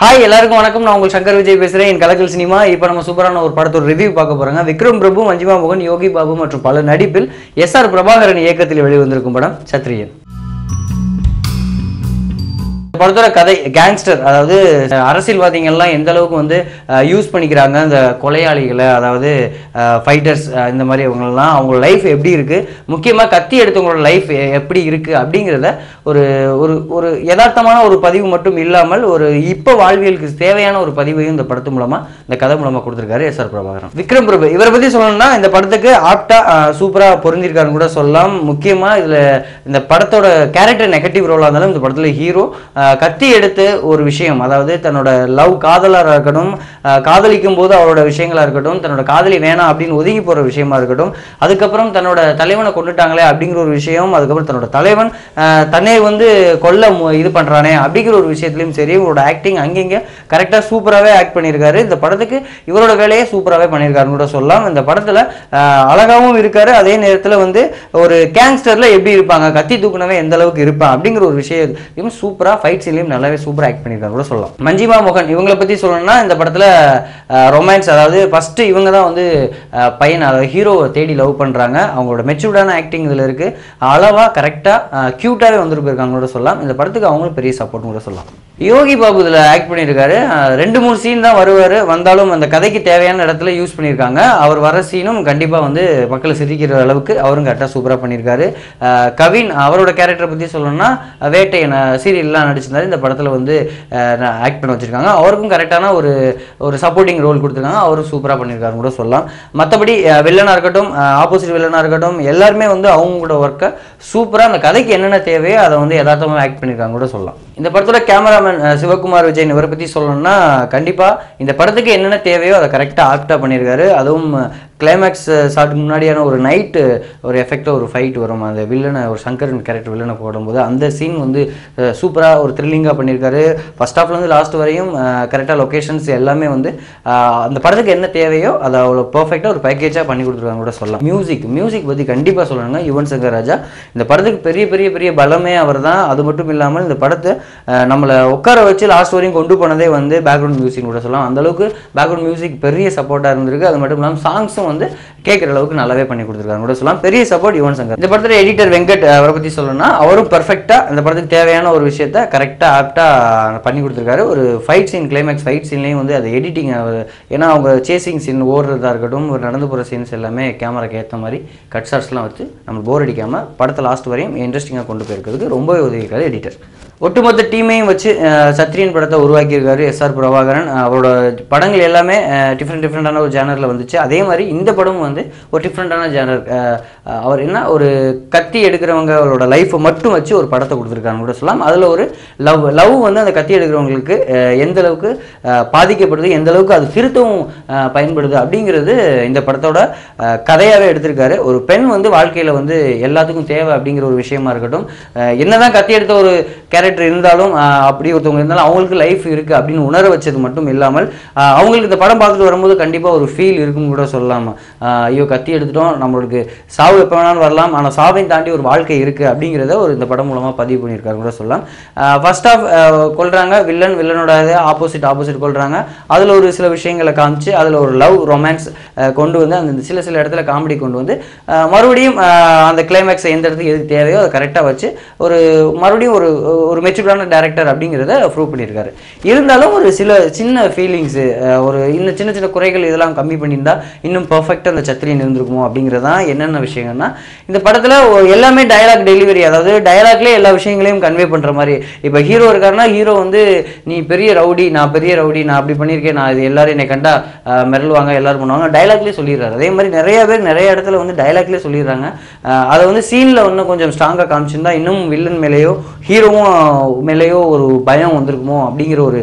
Hi எல்லாருக்கும் வணக்கம். நான் உங்கள் சங்கர் விஜய் பேசுகிறேன் என் கலக்கல் சினிமா. இப்போ நம்ம சூப்பரான ஒரு படத்தோட ரிவ்யூ பார்க்க போகிறாங்க விக்ரம் பிரபு மஞ்சிமா மோகன் யோகி பாபு மற்றும் பல நடிப்பில் எஸ் ஆர் பிரபாகரன் இயக்கத்தில் வெளிவந்திருக்கும் படம் சத்ரியன். படத்தோட கதை கேங்ஸ்டர் அதாவது அரசியல்வாதிகள்லாம் எந்த அளவுக்கு வந்து யூஸ் பண்ணிக்கிறாங்க இந்த கொலையாளிகளை அதாவது ஃபைட்டர்ஸ் இந்த மாதிரி இவங்களெல்லாம் அவங்க லைஃப் எப்படி இருக்கு முக்கியமாக கத்தி எடுத்தவங்களோட லைஃப் எப்படி இருக்கு அப்படிங்கிறத ஒரு ஒரு ஒரு யதார்த்தமான ஒரு பதிவு மட்டும் இல்லாமல் ஒரு இப்போ வாழ்வியலுக்கு தேவையான ஒரு பதிவையும் இந்த படத்து மூலமா இந்த கதை மூலமா கொடுத்துருக்காரு எஸ் ஆர் பிரபாகரன். விக்ரம் பிரபு இவரை பத்தி சொல்லணும்னா இந்த படத்துக்கு ஆப்டா சூப்பரா பொருந்திருக்காருன்னு கூட சொல்லலாம். முக்கியமாக இதில் இந்த படத்தோட கேரக்டர் நெகட்டிவ் ரோலாக இருந்தாலும் இந்த படத்தில் ஹீரோ கத்தி எடுத்து ஒரு விஷயம். அதாவது தன்னோட லவ் காதலராக இருக்கட்டும் காதலிக்கும் போது அவரோட விஷயங்களாக இருக்கட்டும் தன்னோட காதலி வேணாம் அப்படின்னு ஒதுங்கி போகிற விஷயமா இருக்கட்டும் அதுக்கப்புறம் தன்னோட தலைவனை கொண்டுட்டாங்களே அப்படிங்கிற ஒரு விஷயம் அதுக்கப்புறம் தன்னோட தலைவன் தன்னை வந்து கொல்ல மு- இது பண்ணுறானே அப்படிங்கிற ஒரு விஷயத்துலையும் சரி இவரோட ஆக்டிங் அங்கங்கே கரெக்டாக சூப்பராகவே ஆக்ட் பண்ணியிருக்காரு. இந்த படத்துக்கு இவரோட வேலையே சூப்பராகவே பண்ணியிருக்காருன்னு கூட சொல்லலாம். இந்த படத்தில் அழகாகவும் இருக்காரு. அதே நேரத்தில் வந்து ஒரு கேங்ஸ்டரில் எப்படி இருப்பாங்க? கத்தி தூக்குனவே எந்த அளவுக்கு இருப்பான்? அப்படிங்கிற ஒரு விஷயம் சூப்பராக ஃபைட் சீன்லையும் நல்லாவே சூப்பர் ஆக்ட் பண்ணியிருக்காங்க கூட சொல்லலாம். மஞ்சிமா மோகன் இவங்களை பற்றி சொல்லணும்னா இந்த படத்தில் ரொமான்ஸ் அதாவது ஃபஸ்ட்டு இவங்க தான் வந்து பையன் அதாவது ஹீரோவை தேடி லவ் பண்ணுறாங்க அவங்களோட மெச்சூர்டான ஆக்டிங் இதில் இருக்கு. அளவாக கரெக்டாக க்யூட்டாகவே வந்துட்டு போயிருக்காங்க கூட சொல்லலாம். இந்த படத்துக்கு அவங்களும் பெரிய சப்போர்ட் கூட சொல்லலாம். யோகி பாபு இதில் ஆக்ட் பண்ணியிருக்காரு. ரெண்டு மூணு சீன் தான் வருவார். வந்தாலும் அந்த கதைக்கு தேவையான இடத்துல யூஸ் பண்ணியிருக்காங்க. அவர் வர சீனும் கண்டிப்பாக வந்து மக்களை சிரிக்கிற அளவுக்கு அவரும் கரெக்டாக சூப்பராக பண்ணியிருக்காரு. கவின் அவரோட கேரக்டரை பற்றி சொல்லணும்னா வேட்டை சீரியல்லாம் நடிச்சிருந்தாரு. இந்த படத்தில் வந்து ஆக்ட் பண்ண வச்சுருக்காங்க. அவருக்கும் கரெக்டான ஒரு ஒரு சப்போர்ட்டிங் ரோல் கொடுத்துருக்காங்க. அவரும் சூப்பராக பண்ணியிருக்காருன்னு கூட சொல்லலாம். மற்றபடி வில்லனாக இருக்கட்டும் ஆப்போசிட் வில்லனாக இருக்கட்டும் எல்லாருமே வந்து அவங்களோட ஒர்க்கை சூப்பராக அந்த கதைக்கு என்னென்ன தேவையோ அதை வந்து யதார்த்தமாக ஆக்ட் பண்ணியிருக்காங்க கூட சொல்லலாம். இந்த படத்தோட கேமராமேன் சிவகுமார் விஜயன் இவரை பற்றி சொல்லணும்னா கண்டிப்பாக இந்த படத்துக்கு என்னென்ன தேவையோ அதை கரெக்டாக ஆக்டாக பண்ணியிருக்காரு. அதுவும் கிளைமேக்ஸ் ஷாட்டுக்கு முன்னாடியான ஒரு நைட்டு ஒரு எஃபெக்டாக ஒரு ஃபைட் வரும். அந்த வில்லனை ஒரு சங்கரன் கேரக்டர் வில்லனை போடும்போது அந்த சீன் வந்து சூப்பராக ஒரு த்ரில்லிங்காக பண்ணியிருக்காரு. ஃபர்ஸ்ட் ஹாஃப்லேருந்து லாஸ்ட் வரையும் கரெக்டாக லொக்கேஷன்ஸ் எல்லாமே வந்து அந்த படத்துக்கு என்ன தேவையோ அதை அவ்வளோ பர்ஃபெக்டாக ஒரு பேக்கேஜாக பண்ணி கொடுத்துருக்காங்க கூட சொல்லலாம். மியூசிக் மியூசிக் பற்றி கண்டிப்பாக சொல்லணுங்க யுவன் சங்கர் ராஜா இந்த படத்துக்கு பெரிய பெரிய பெரிய பலமே அவர் தான். அது மட்டும் இல்லாமல் இந்த படத்தை நம்மளை உட்கார வச்சு லாஸ்ட் வரையும் கொண்டு போனதே வந்து பேக்ரவுண்ட் மியூசிக் கூட சொல்லலாம். அந்தளவுக்கு பேக்ரவுண்ட் மியூசிக் பெரிய சப்போர்ட்டாக இருந்திருக்கு. அது மட்டும் இல்லாமல் சாங்ஸும் வந்து கேட்குற அளவுக்கு நல்லாவே பண்ணி கொடுத்துருக்காங்க கூட சொல்லலாம் பெரிய சப்போர்ட் யுவன் சங்கர். இந்த படத்தில் எடிட்டர் வெங்கட் அவரை பற்றி சொல்லணும்னா அவரும் பர்ஃபெக்டாக இந்த படத்துக்கு தேவையான ஒரு விஷயத்த கரெக்டாக ஆப்டாக பண்ணி கொடுத்துருக்காரு. ஒரு ஃபைட் சீன் கிளைமேக்ஸ் ஃபைட் சீன்லேயும் வந்து அது எடிட்டிங் ஏன்னா அவங்க சேசிங் சீன் ஓடுறதா இருக்கட்டும் ஒரு நடந்து போகிற சீன்ஸ் எல்லாமே கேமராக்கு ஏற்ற மாதிரி கட் ஷாட்ஸ்லாம் வச்சு நம்ம போர் அடிக்காமல் படத்தை லாஸ்ட் வரையும் இன்ட்ரெஸ்டிங்காக கொண்டு போயிருக்கிறதுக்கு ரொம்பவே உதவிக்காரு எடிட்டர் ஒட்டுமொத்த டீமையும் வச்சு சத்ரியன் படத்தை உருவாக்கியிருக்காரு எஸ் ஆர் பிரபாகரன். அவரோட படங்கள் எல்லாமே டிஃப்ரெண்ட் டிஃப்ரெண்டான ஒரு ஜேனரில் வந்துச்சு. அதே மாதிரி இந்த படமும் வந்து ஒரு டிஃப்ரெண்டான ஜேனர் அவர் என்ன ஒரு கத்தி எடுக்கிறவங்க அவரோட லைஃப்பை மட்டும் வச்சு ஒரு படத்தை கொடுத்துருக்காங்க கூட சொல்லலாம். அதில் ஒரு லவ் லவ் வந்து அந்த கத்தி எடுக்கிறவங்களுக்கு எந்த அளவுக்கு பாதிக்கப்படுது எந்த அளவுக்கு அது திருத்தவும் பயன்படுது அப்படிங்கிறது இந்த படத்தோட கதையாகவே கதையாவே எடுத்திருக்காரு. ஒரு பெண் வந்து வாழ்க்கையில வந்து எல்லாத்துக்கும் தேவை அப்படிங்கிற ஒரு விஷயமா இருக்கட்டும். என்னதான் கத்தி எடுத்த ஒரு கேரக்டர் இருந்தாலும் அப்படி ஒருத்தவங்க இருந்தாலும் அவங்களுக்கு லைஃப் இருக்கு அப்படின்னு உணர வச்சது மட்டும் இல்லாமல் அவங்களுக்கு இந்த படம் பார்த்துட்டு வரும்போது கண்டிப்பாக ஒரு ஃபீல் இருக்குன்னு கூட சொல்லலாம். ஐயோ கத்தி எடுத்துட்டோம். நம்மளுக்கு சாவு எப்போ வேணாலும் வரலாம். ஆனால் சாவையும் தாண்டி ஒரு வாழ்க்கை இருக்குது அப்படிங்கிறத ஒரு இந்த படம் மூலமாக பதிவு பண்ணியிருக்காரு கூட சொல்லலாம். ஃபர்ஸ்ட் ஆஃப் கொள்றாங்க வில்லன் வில்லனோட ஆப்போசிட் ஆப்போசிட் கொள்றாங்க அதில் ஒரு சில விஷயங்களை காமிச்சு அதில் ஒரு லவ் ரொமான்ஸ் கொண்டு வந்து அந்த சில சில இடத்துல காமெடி கொண்டு வந்து மறுபடியும் அந்த கிளைமேக்ஸ் எந்த இடத்துக்கு எதுக்கு தேவையோ அதை கரெக்டாக வச்சு ஒரு மறுபடியும் ஒரு ஒரு மெச்சூர்டான டேரக்டர் அப்படிங்கிறத ப்ரூவ் பண்ணியிருக்காரு. இருந்தாலும் ஒரு சில சின்ன ஃபீலிங்ஸு ஒரு இன்னும் சின்ன சின்ன குறைகள் இதெல்லாம் கம்மி பண்ணியிருந்தா இன்னும் பர்ஃபெக்டாக அந்த சத்திரியன் இருந்திருக்குமோ அப்படிங்கிறதான் என்னென்ன விஷயங்கள்னா இந்த படத்தில் எல்லாமே டயலாக் டெலிவரி அதாவது டயலாக்லேயே எல்லா விஷயங்களையும் கன்வே பண்ணுற மாதிரி. இப்போ ஹீரோ இருக்காருன்னா ஹீரோ வந்து நீ பெரிய ரவுடி நான் பெரிய ரவுடி நான் அப்படி பண்ணியிருக்கேன் நான் இது எல்லாரும் என்னை கண்டா அஹ், மிரளுவாங்க எல்லாரும் பண்ணுவாங்க. டயலாக்லேயே சொல்லிடுறாரு. அதே மாதிரி நிறைய பேர் நிறைய இடத்துல வந்து டயலாக்லேயே சொல்லிடுறாங்க. அதை வந்து சீனில் இன்னும் கொஞ்சம் ஸ்ட்ராங்காக காமிச்சிருந்தா இன்னும் வில்லன் மேலேயோ ஹீரோவும் மேலேயோ ஒரு பயம் வந்திருக்குமோ அப்படிங்கிற ஒரு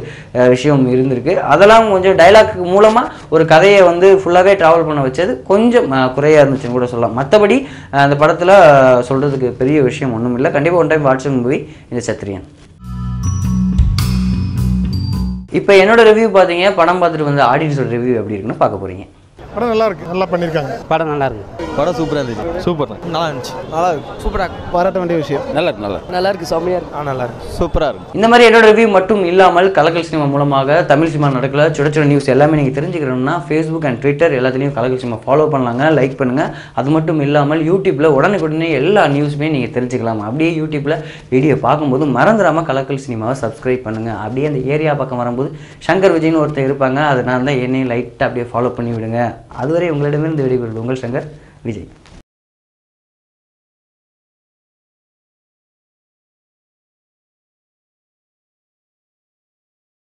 விஷயம் இருந்திருக்கு. அதெல்லாம் கொஞ்சம் டைலாக் மூலமாக ஒரு கதையை வந்து ஃபுல்லாகவே ட்ராவல் பண்ண வச்சது கொஞ்சம் குறையாக இருந்துச்சுன்னு கூட சொல்லலாம். மற்றபடி அந்த படத்தில் சொல்கிறதுக்கு பெரிய விஷயம் ஒன்றும் இல்லை. கண்டிப்பாக ஒன் டைம் வாட்சிங் மூவி இந்த சத்திரியன். இப்போ என்னோட ரிவ்யூ பார்த்தீங்க படம் பார்த்துட்டு வந்து ஆடியன்ஸோட ரிவ்யூ எப்படி இருக்குன்னு பார்க்க போகிறீங்க படம் நல்லா இருக்கு நல்லா பண்ணியிருக்காங்க. படம் நல்லா இருக்கு படம் சூப்பராக இருந்துச்சு. சூப்பர். நல்லா இருந்துச்சு. நல்லா இருக்கு. சூப்பராக பாராட்ட வேண்டிய விஷயம். நல்லா இருக்கு நல்லா நல்லா இருக்கு செம்மையா இருக்கு. ஆ நல்லா இருக்கு. சூப்பராக இருக்கு. இந்த மாதிரி என்னோட ரிவ்யூ மட்டும் இல்லாமல் கலக்கல் சினிமா மூலமாக தமிழ் சினிமா நடக்கல சுட சுட நியூஸ் எல்லாமே நீங்கள் தெரிஞ்சுக்கணும்னா ஃபேஸ்புக் அண்ட் ட்விட்டர் எல்லாத்துலேயும் கலக்கல் சினிமா ஃபாலோ பண்ணலாங்க லைக் பண்ணுங்கள் அது மட்டும் இல்லாமல் யூடியூப்பில் உடனுக்குடனே எல்லா நியூஸுமே நீங்கள் தெரிஞ்சுக்கலாம். அப்படியே யூடியூப்பில் வீடியோ பார்க்கும்போது மறந்துடாமல் கலக்கல் சினிமாவை சப்ஸ்கிரைப் பண்ணுங்கள் அப்படியே அந்த ஏரியா பக்கம் வரும்போது சங்கர் விஜய்னு ஒருத்தர் இருப்பாங்க. அதனால தான் என்னையும் லைட்டாக அப்படியே ஃபாலோ பண்ணி விடுங்க அதுவரை உங்களிடமிருந்து விடைபெறுவது உங்கள் சங்கர் விஜய்.